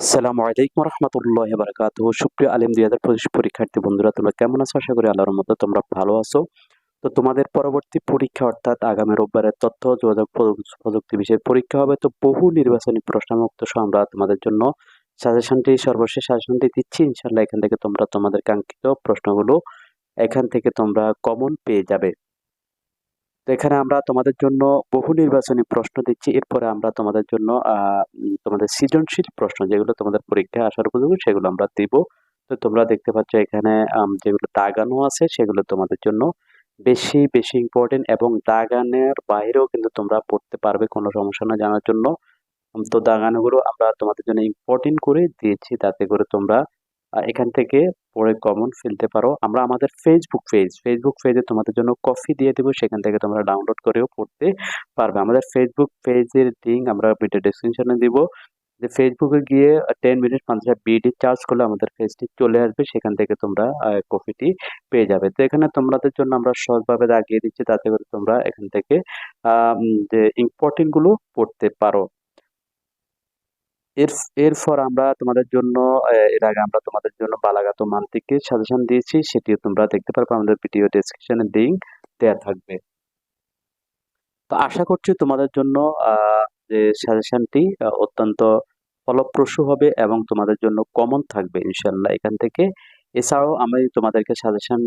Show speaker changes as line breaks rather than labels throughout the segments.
আসসালামু আলাইকুম রহমতুল্লাহ বারকাত সুপ্রিয় আলিম দুই হাজার পঁচিশ পরীক্ষার্থী বন্ধুরা, তোমরা কেমন আছো? আশা করি আল্লাহর মতো তোমরা ভালো আছো। তো তোমাদের পরবর্তী পরীক্ষা অর্থাৎ আগামী রোববারের তথ্য, যোগাযোগ প্রযুক্তি- বিষয়ের পরীক্ষা হবে। তো বহু নির্বাচনী প্রশ্নমুক্ত সহ আমরা তোমাদের জন্য সাজেশনটি, সর্বশেষ সাজেশনটি দিচ্ছি। ইনশাল্লাহ এখান থেকে তোমরা তোমাদের কাঙ্ক্ষিত প্রশ্নগুলো এখান থেকে তোমরা কমন পেয়ে যাবে। তো এখানে আমরা তোমাদের জন্য বহু নির্বাচনী প্রশ্ন দিচ্ছি। এরপরে আমরা তোমাদের জন্য তোমাদের সৃজনশীল প্রশ্ন যেগুলো তোমাদের পরীক্ষায় আসার উপযোগী সেগুলো আমরা দিব। তো তোমরা দেখতে পাচ্ছ এখানে যেগুলো দাগানো আছে সেগুলো তোমাদের জন্য বেশি বেশি ইম্পর্টেন্ট এবং দাগানের বাইরেও কিন্তু তোমরা পড়তে পারবে, কোনো সমস্যা না জানার জন্য। তো দাগানোগুলো আমরা তোমাদের জন্য ইম্পর্টেন্ট করে দিয়েছি, তাতে করে তোমরা এখান থেকে পড়ে কমন ফেলতে পারো। আমরা আমাদের ফেসবুক পেজ ফেসবুক পেজে তোমাদের জন্য কফি দিয়ে দেবো। সেখান থেকে তোমরা ডাউনলোড করেও পড়তে পারবে। আমাদের ফেসবুক পেজের লিঙ্ক আমরা ভিডিও ডেসক্রিপশনে দিব। যে ফেসবুকে গিয়ে টেন মিনিট পঞ্চাশ বিডি চার্জ করলে আমাদের পেজটি চলে আসবে। সেখান থেকে তোমরা কফিটি পেয়ে যাবে। তো এখানে তোমাদের জন্য আমরা সহজভাবে দাগিয়ে দিচ্ছি। তাতে করে তোমরা এখান থেকে যে ইম্পর্টেন্টগুলো পড়তে পারো। এর, এরপর আমরা তোমাদের জন্য এর আগে আমরা তোমাদের জন্য বালাগাত মান্তিকে সাজেশন দিয়েছি, সেটিও তোমরা দেখতে পারবে আমাদের ভিডিও ডেসক্রিপশনে লিঙ্ক দেওয়া থাকবে। তো আশা করছি তোমাদের জন্য যে সাজেশনটি অত্যন্ত ফলপ্রসূ হবে এবং তোমাদের জন্য কমন থাকবে ইনশাল্লাহ এখান থেকে। এছাড়াও আমি তোমাদেরকে সাজেশন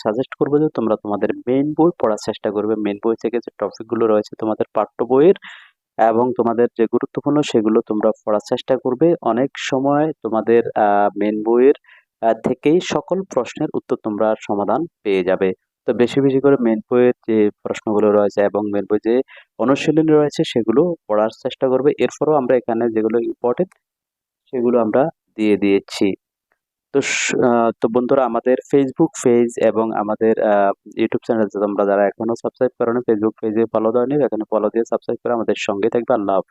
সাজেস্ট করব যে তোমরা তোমাদের মেন বই পড়ার চেষ্টা করবে। মেন বই থেকে যে টপিকগুলো রয়েছে তোমাদের পাঠ্য বইয়ের এবং তোমাদের যে গুরুত্বপূর্ণ সেগুলো তোমরা পড়ার চেষ্টা করবে। অনেক সময় তোমাদের মেন বইয়ের থেকেই সকল প্রশ্নের উত্তর তোমরা সমাধান পেয়ে যাবে। তো বেশি বেশি করে মেন বইয়ের যে প্রশ্নগুলো রয়েছে এবং মেন বই যে অনুশীলনী রয়েছে সেগুলো পড়ার চেষ্টা করবে। এরপরও আমরা এখানে যেগুলো ইম্পর্টেন্ট সেগুলো আমরা দিয়ে দিয়েছি। তো তো বন্ধুরা আমাদের ফেসবুক পেজ এবং আমাদের ইউটিউব চ্যানেল তোমরা যারা এখনও সাবস্ক্রাইব করো ফেসবুক পেজে ফলো দেওয়া এখানে ফলো দিয়ে সাবস্ক্রাইব করে আমাদের সঙ্গে থাকবে আল্লাহ।